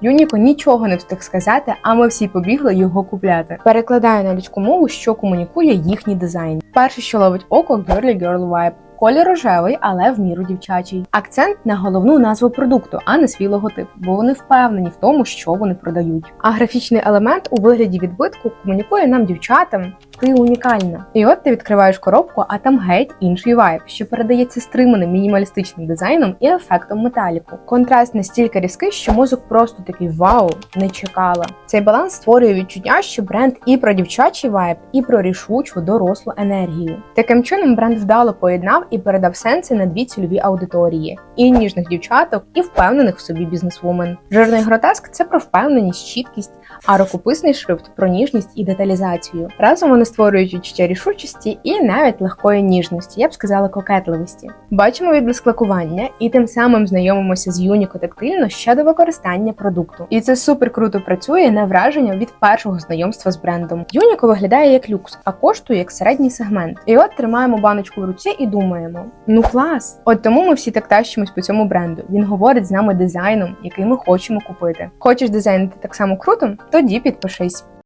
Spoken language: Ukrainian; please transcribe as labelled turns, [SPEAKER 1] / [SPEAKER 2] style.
[SPEAKER 1] Юніко нічого не встиг сказати, а ми всі побігли його купляти. Перекладаю на людську мову, що комунікує їхній дизайн. Перше, що ловить око, girly girl vibe. Колір рожевий, але в міру дівчачий. Акцент на головну назву продукту, а не свій логотип, бо вони впевнені в тому, що вони продають. А графічний елемент у вигляді відбитку комунікує нам дівчатам. Ти унікальна. І от ти відкриваєш коробку, а там геть інший вайб, що передається стриманим мінімалістичним дизайном і ефектом металіку. Контраст настільки різкий, що мозок просто такий вау, не чекала. Цей баланс створює відчуття, що бренд і про дівчачий вайб, і про рішучу дорослу енергію. Таким чином бренд вдало поєднав і передав сенси на дві цільові аудиторії: і ніжних дівчаток, і впевнених в собі бізнесвумен. Жирний гротеск це про впевненість, чіткість, а рукописний шрифт про ніжність і деталізацію. Разом вони створюють відчуття рішучості і навіть легкої ніжності, я б сказала, кокетливості. Бачимо відблиск лакування і тим самим знайомимося з Юніко тактильно щодо використання продукту. І це супер круто працює на враження від першого знайомства з брендом. Юніко виглядає як люкс, а коштує як середній сегмент. І от тримаємо баночку в руці і думаємо: ну клас! От тому ми всі так тащимось по цьому бренду. Він говорить з нами дизайном, який ми хочемо купити. Хочеш дизайнити так само круто? Тоді підпишись.